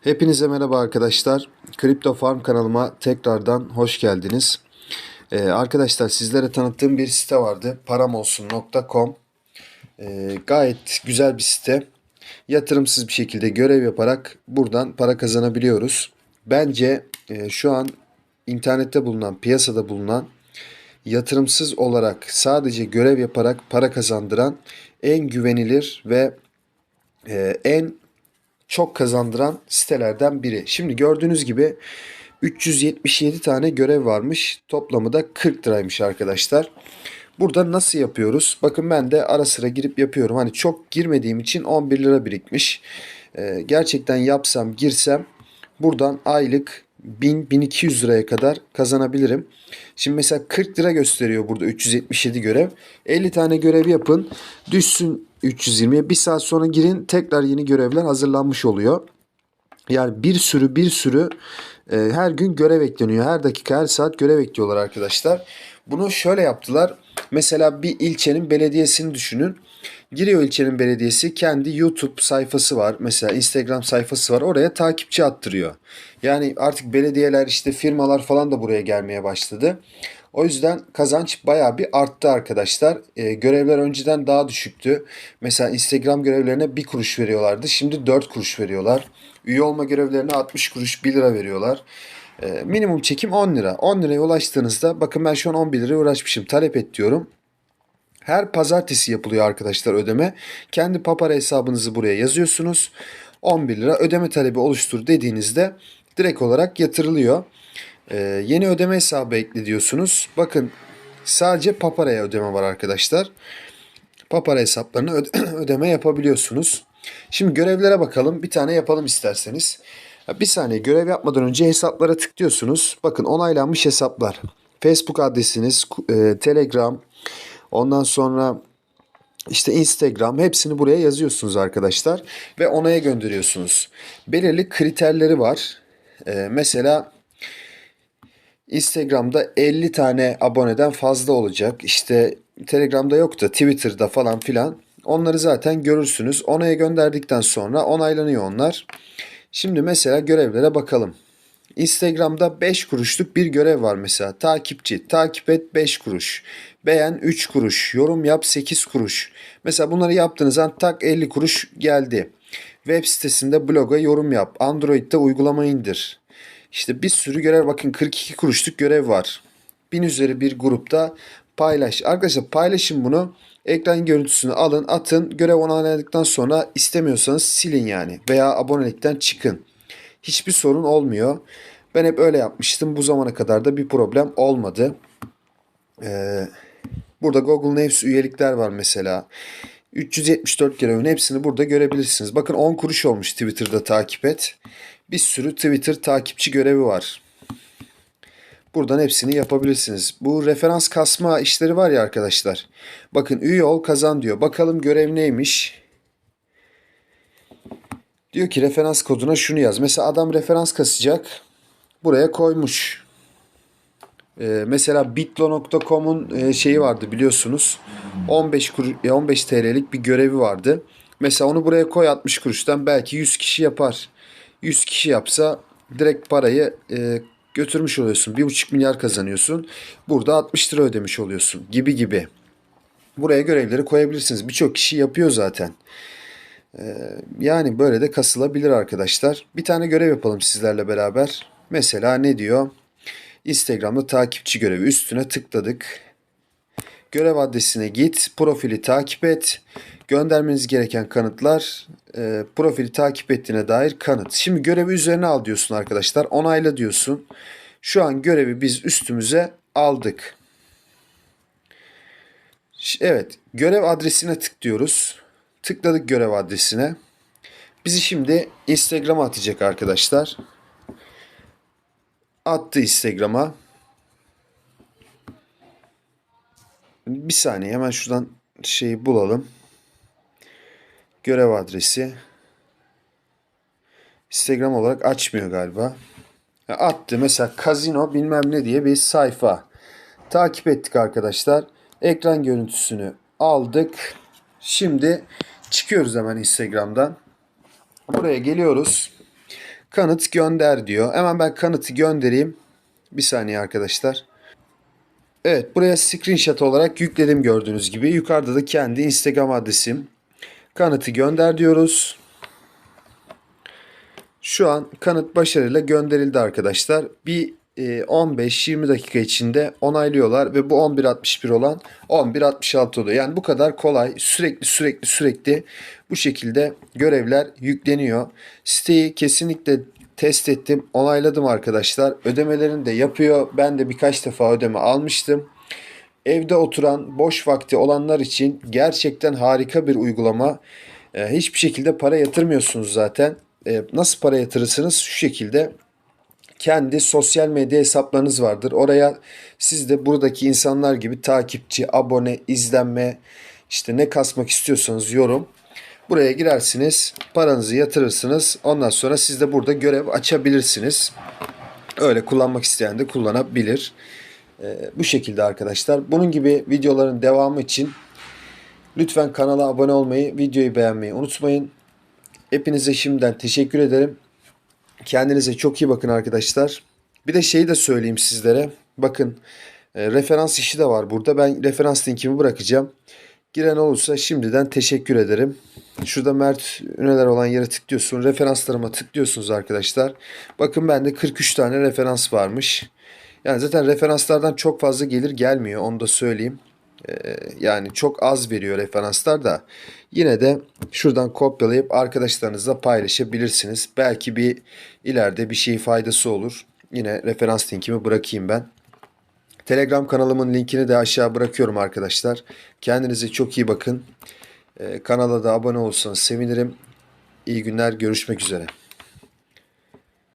Hepinize merhaba arkadaşlar. Kripto Farm kanalıma tekrardan hoş geldiniz. Ee, arkadaşlar sizlere tanıttığım bir site vardı. paramolsun.com Ee, Gayet güzel bir site. Yatırımsız bir şekilde görev yaparak buradan para kazanabiliyoruz. Bence e, şu an internette bulunan, piyasada bulunan yatırımsız olarak sadece görev yaparak para kazandıran en güvenilir ve e, en çok kazandıran sitelerden biri. Şimdi gördüğünüz gibi 377 tane görev varmış. Toplamı da 40 liraymış arkadaşlar. Burada nasıl yapıyoruz? Bakın ben de ara sıra girip yapıyorum. Hani çok girmediğim için 11 lira birikmiş. Ee, gerçekten yapsam girsem buradan aylık 1000-1200 liraya kadar kazanabilirim. Şimdi mesela 40 lira gösteriyor burada 377 görev. 50 tane görev yapın. Düşsün 320'ye. Bir saat sonra girin tekrar yeni görevler hazırlanmış oluyor. Yani bir sürü bir sürü e, her gün görev ekleniyor. Her dakika her saat görev ekliyorlar arkadaşlar. Bunu şöyle yaptılar. Mesela bir ilçenin belediyesini düşünün. Giriyor ilçenin belediyesi kendi YouTube sayfası var. Mesela Instagram sayfası var. Oraya takipçi attırıyor. Yani artık belediyeler işte firmalar falan da buraya gelmeye başladı. O yüzden kazanç bayağı bir arttı arkadaşlar. Ee, görevler önceden daha düşüktü. Mesela Instagram görevlerine 1 kuruş veriyorlardı. Şimdi 4 kuruş veriyorlar. Üye olma görevlerine 60 kuruş 1 lira veriyorlar. Ee, minimum çekim 10 lira. 10 liraya ulaştığınızda bakın ben şu an 11 liraya uğraşmışım. Talep et diyorum. Her pazartesi yapılıyor arkadaşlar ödeme. Kendi papara hesabınızı buraya yazıyorsunuz. 11 lira ödeme talebi oluştur dediğinizde direkt olarak yatırılıyor. Ee, yeni ödeme hesabı ekle diyorsunuz. Bakın sadece paparaya ödeme var arkadaşlar. Papara hesaplarına öde- ödeme yapabiliyorsunuz. Şimdi görevlere bakalım. Bir tane yapalım isterseniz. Bir saniye görev yapmadan önce hesaplara tıklıyorsunuz. Bakın onaylanmış hesaplar. Facebook adresiniz, e, Telegram, ondan sonra işte Instagram hepsini buraya yazıyorsunuz arkadaşlar ve onaya gönderiyorsunuz. Belirli kriterleri var. E, mesela Instagram'da 50 tane aboneden fazla olacak. İşte Telegram'da yok da Twitter'da falan filan. Onları zaten görürsünüz. Onaya gönderdikten sonra onaylanıyor onlar. Şimdi mesela görevlere bakalım. Instagram'da 5 kuruşluk bir görev var mesela. Takipçi, takip et 5 kuruş. Beğen 3 kuruş. Yorum yap 8 kuruş. Mesela bunları yaptığınız an tak 50 kuruş geldi. Web sitesinde bloga yorum yap. Android'de uygulama indir. İşte bir sürü görev bakın 42 kuruşluk görev var. Bin üzeri bir grupta paylaş. Arkadaşlar paylaşın bunu. Ekran görüntüsünü alın atın. Görev onayladıktan sonra istemiyorsanız silin yani. Veya abonelikten çıkın. Hiçbir sorun olmuyor. Ben hep öyle yapmıştım. Bu zamana kadar da bir problem olmadı. Ee, burada Google News üyelikler var mesela. 374 görevin hepsini burada görebilirsiniz. Bakın 10 kuruş olmuş Twitter'da takip et. Bir sürü Twitter takipçi görevi var. Buradan hepsini yapabilirsiniz. Bu referans kasma işleri var ya arkadaşlar. Bakın üye ol kazan diyor. Bakalım görev neymiş? Diyor ki referans koduna şunu yaz. Mesela adam referans kasacak. Buraya koymuş. Ee, mesela bitlo.com'un e, şeyi vardı biliyorsunuz. 15 kuru, e, 15 TL'lik bir görevi vardı. Mesela onu buraya koy 60 kuruştan belki 100 kişi yapar. 100 kişi yapsa direkt parayı e, götürmüş oluyorsun. 1,5 milyar kazanıyorsun. Burada 60 lira ödemiş oluyorsun gibi gibi. Buraya görevleri koyabilirsiniz. Birçok kişi yapıyor zaten. Yani böyle de kasılabilir arkadaşlar. Bir tane görev yapalım sizlerle beraber. Mesela ne diyor? Instagram'da takipçi görevi üstüne tıkladık. Görev adresine git, profili takip et. Göndermeniz gereken kanıtlar, e, profili takip ettiğine dair kanıt. Şimdi görevi üzerine al diyorsun arkadaşlar. Onayla diyorsun. Şu an görevi biz üstümüze aldık. Evet, görev adresine tıklıyoruz. Tıkladık görev adresine. Bizi şimdi Instagram'a atacak arkadaşlar. Attı Instagram'a. Bir saniye hemen şuradan şeyi bulalım. Görev adresi. Instagram olarak açmıyor galiba. Attı mesela kazino bilmem ne diye bir sayfa. Takip ettik arkadaşlar. Ekran görüntüsünü aldık. Şimdi çıkıyoruz hemen Instagram'dan. Buraya geliyoruz. kanıt gönder diyor. Hemen ben kanıtı göndereyim. Bir saniye arkadaşlar. Evet buraya screenshot olarak yükledim gördüğünüz gibi. Yukarıda da kendi Instagram adresim. Kanıtı gönder diyoruz. Şu an kanıt başarıyla gönderildi arkadaşlar. Bir e, 15-20 dakika içinde onaylıyorlar ve bu 11.61 olan 11.66 oluyor. Yani bu kadar kolay sürekli sürekli sürekli bu şekilde görevler yükleniyor. Siteyi kesinlikle test ettim, onayladım arkadaşlar. Ödemelerini de yapıyor. Ben de birkaç defa ödeme almıştım. Evde oturan, boş vakti olanlar için gerçekten harika bir uygulama. Ee, hiçbir şekilde para yatırmıyorsunuz zaten. Ee, nasıl para yatırırsınız? Şu şekilde kendi sosyal medya hesaplarınız vardır. Oraya siz de buradaki insanlar gibi takipçi, abone, izlenme, işte ne kasmak istiyorsanız yorum. Buraya girersiniz, paranızı yatırırsınız. Ondan sonra siz de burada görev açabilirsiniz. Öyle kullanmak isteyen de kullanabilir. Ee, bu şekilde arkadaşlar. Bunun gibi videoların devamı için lütfen kanala abone olmayı, videoyu beğenmeyi unutmayın. Hepinize şimdiden teşekkür ederim. Kendinize çok iyi bakın arkadaşlar. Bir de şeyi de söyleyeyim sizlere. Bakın e, referans işi de var burada. Ben referans linkimi bırakacağım. Giren olursa şimdiden teşekkür ederim. Şurada Mert Üneler olan yere tıklıyorsun. Referanslarıma tıklıyorsunuz arkadaşlar. Bakın bende 43 tane referans varmış. Yani zaten referanslardan çok fazla gelir gelmiyor. Onu da söyleyeyim. Ee, yani çok az veriyor referanslar da. Yine de şuradan kopyalayıp arkadaşlarınızla paylaşabilirsiniz. Belki bir ileride bir şey faydası olur. Yine referans linkimi bırakayım ben. Telegram kanalımın linkini de aşağı bırakıyorum arkadaşlar. Kendinize çok iyi bakın. Ee, kanala da abone olursanız sevinirim. İyi günler, görüşmek üzere.